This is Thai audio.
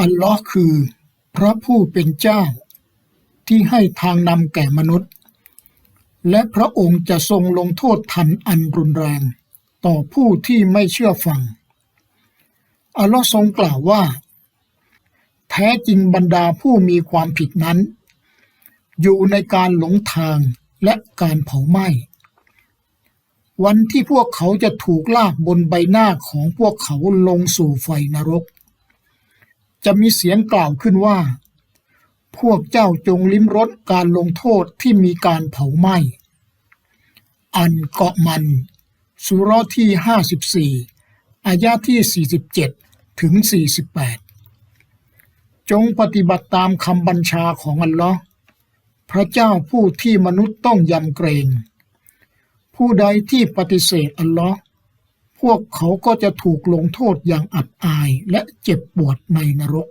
อัลลอฮ์คือ พระผู้เป็นเจ้า ที่ให้ทางนำแก่มนุษย์ และพระองค์จะทรงลงโทษทันอันรุนแรง ต่อผู้ที่ไม่เชื่อฟัง อัลลอฮ์ทรงกล่าวว่า แท้จริงบรรดาผู้มีความผิดนั้น อยู่ในการหลงทางและการเผาไหม้วันที่พวกเขาจะถูกลากบนใบหน้าของพวกเขาลงสู่ไฟนรก จะมีเสียงกล่าวขึ้นว่า พวกเจ้าจงลิ้มรสการลงโทษที่มีการเผาไหม้ อันเกาะมัน สุรที่54อายาที่47ถึง48จงปฏิบัติตามคำบัญชาของอัลลอฮ์พระเจ้าผู้ที่มนุษย์ต้องยำเกรง ผู้ใดที่ปฏิเสธอัลลอฮ์ พวกเขาก็จะถูกลงโทษอย่างอับอายและเจ็บปวดในนรก